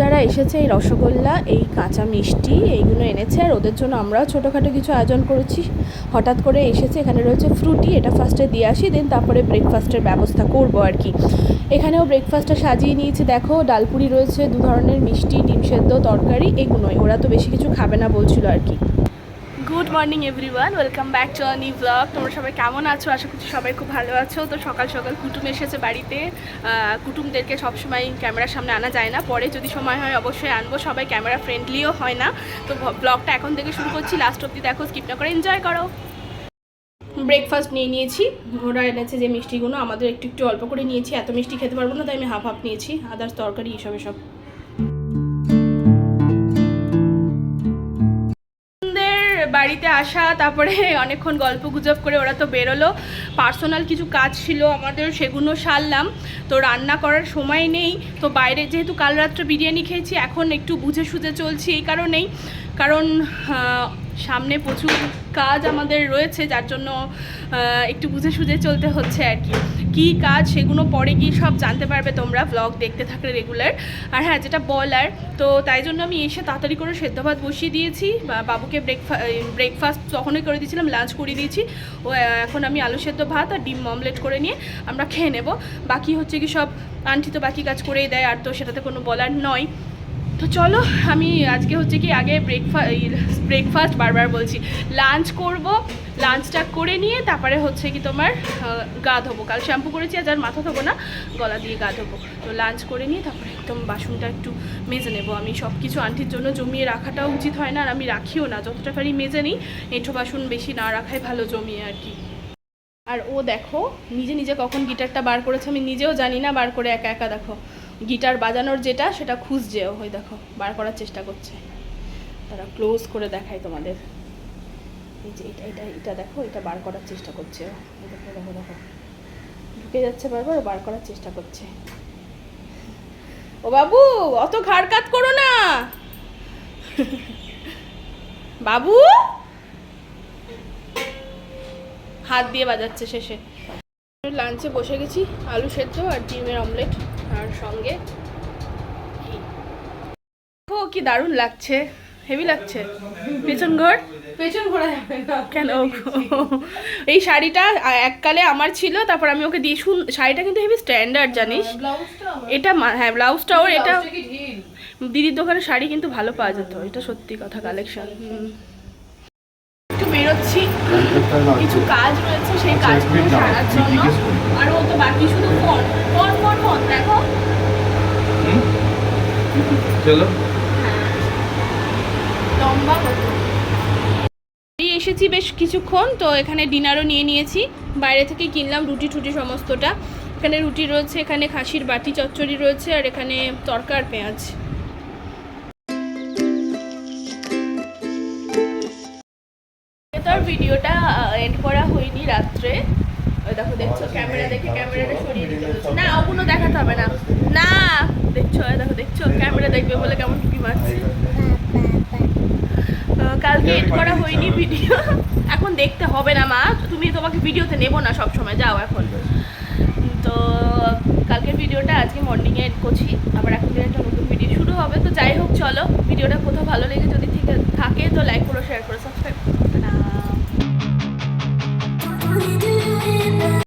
যারা এসেছে, এই রসগোল্লা, এই কাঁচা মিষ্টি, এইগুলো এনেছে। আর ওদের জন্য আমরাও ছোটোখাটো কিছু আয়োজন করেছি। হঠাৎ করে এসেছে, এখানে রয়েছে ফ্রুটি, এটা ফার্স্টে দিয়ে আসি দেন তারপরে ব্রেকফাস্টের ব্যবস্থা করব আর কি। এখানেও ব্রেকফাস্টটা সাজিয়ে নিয়েছি, দেখো, ডালপুরি রয়েছে, দু ধরনের মিষ্টি, ডিম সেদ্ধ, তরকারি, এগুলোই। ওরা তো বেশি কিছু খাবে না বলছিল আর কি। Good morning everyone welcome back to our new blog তোমরা সবাই কেমন আছো? আশা করছি সবাই খুব ভালো আছো। তো সকাল সকাল কুটুম এসেছে বাড়িতে। কুটুমদেরকে সবসময় ক্যামেরার সামনে আনা যায় না। পরে যদি সময় হয়, অবশ্যই আনব। সবাই ক্যামেরা ফ্রেন্ডলিও হয় না। তো ব্লগটা এখন থেকে শুরু করছি। লাস্ট অব্দি দেখো স্কিপ না করে এনজয় করো। ব্রেকফাস্ট নিয়ে নিয়েছি। ওরা এনেছে যে মিষ্টিগুলো। আমাদের একটু একটু অল্প করে নিয়েছি। এত মিষ্টি খেতে পারব না, তাই আমি হাফ হাফ নিয়েছি। আদার্স তরকারি, এসব এসব। বাড়িতে আসা, তারপরে অনেকক্ষণ গল্প গুজব করে ওরা তো বেরোলো। পার্সোনাল কিছু কাজ ছিল আমাদের সেগুলো সারলাম। তো রান্না করার সময় নেই। তো বাইরে যেহেতু কাল রাত্রে বিরিয়ানি খেয়েছি, এখন একটু বুঝে সুঝে চলছি এই কারণেই। কারণ সামনে প্রচুর কাজ আমাদের রয়েছে, যার জন্য একটু বুঝে সুঝে চলতে হচ্ছে আর কি। কী কাজ সেগুলো পরে গিয়ে সব জানতে পারবে তোমরা ব্লগ দেখতে থাকলে রেগুলার আর হ্যাঁ যেটা বলার, তো তাই জন্য আমি এসে তাড়াতাড়ি করে সেদ্ধ ভাত বসিয়ে দিয়েছি বাবুকে ব্রেকফা ব্রেকফাস্ট তখনই করে দিয়েছিলাম লাঞ্চ করিয়ে দিয়েছি। ও, এখন আমি আলু সেদ্ধ ভাত আর ডিম অমলেট করে নিয়ে আমরা খেয়ে নেব। বাকি হচ্ছে কি সব আন্টি তো বাকি কাজ করেই দেয়, আর তো সেটাতে কোনো বলার নয়। তো চলো, আমি আজকে হচ্ছে কি আগে ব্রেকফাস্ট ব্রেকফাস্ট বারবার বলছি। লাঞ্চ করব লাঞ্চটা করে নিয়ে তারপরে হচ্ছে কি তোমার গা ধোবো। কাল শ্যাম্পু করেছি আজ আর মাথা ধোবো না, গলা দিয়ে গা ধোবো। তো লাঞ্চ করে নিয়ে তারপরে একদম বাসনটা একটু মেজে নেব। আমি সব কিছু আন্টির জন্য জমিয়ে রাখাটাও উচিত হয় না, আর আমি রাখিও না, যতটা পারি মেজে নিই। এঁঠো বাসন বেশি না রাখাই ভালো জমিয়ে আর কি। আর ও দেখো, নিজে নিজে কখন গিটারটা বার করেছে আমি নিজেও জানি না, বার করে একা একা দেখো। গিটার বাজানোর যেটা, সেটা খুঁজছে ওই দেখো, বার করার চেষ্টা করছে। তারা ক্লোজ করে দেখায় তোমাদের। এই যে এটা এটা এটা দেখো, এটা বার করার চেষ্টা করছে ও। দেখো দেখো দেখো। ঢুকে যাচ্ছে বারবার বার করার চেষ্টা করছে। ও বাবু, অত ঘাড় কাত করো না! বাবু! হাত দিয়ে বাজাচ্ছে শেষে। লাঞ্চে বসে গেছি, আলু সেদ্ধ আর ডিমের অমলেট। সঙ্গে। ও কি দারুণ লাগছে। হেভি লাগছে। পেছন ঘর? পেছন ঘোরা যাবে না। কেন এই শাড়িটা এককালে আমার ছিল তারপর আমি ওকে দিয়ে শুন শাড়িটা কিন্তু হেভি স্ট্যান্ডার্ড জানিস? এটা হ্যাঁ ব্লাউজটা ওর এটা দিদির দোকানে শাড়ি কিন্তু ভালো পাওয়া যেত এটা সত্যি কথা কালেকশন বেরোচ্ছি। কিছু কাজ রয়েছে সেই কাজগুলো সারার জন্য। আর ও তো বাকি শুধু ফোন। ফোন ফোন ফোন দেখো। চলো। লম্বা মতো এসেছি বেশ কিছুক্ষণ তো এখানে ডিনারও নিয়ে নিয়েছি। বাইরে থেকে কিনলাম রুটি টুটি সমস্তটা। এখানে রুটি রয়েছে এখানে খাসির বাটি চচ্চড়ি রয়েছে আর এখানে তরকার পেঁয়াজ। ভিডিওটা এন্ড করা হয়নি রাত্রে। দেখো দেখছ? ক্যামেরা দেখে ক্যামেরাটা সরিয়ে দিতে না ওগুলো দেখাতে হবে না। না দেখছ দেখো দেখছ? ক্যামেরা দেখবে বলে কেমন টুপি মারছে কালকে এড করা হয়নি ভিডিও এখন দেখতে হবে না মা। তুমি তোমাকে ভিডিওতে নেব না সব সময় যাও এখন। তো কালকের ভিডিওটা আজকে মর্নিংয়ে এড করছি। আবার এখন একটা নতুন ভিডিও শুরু হবে। তো যাই হোক চলো।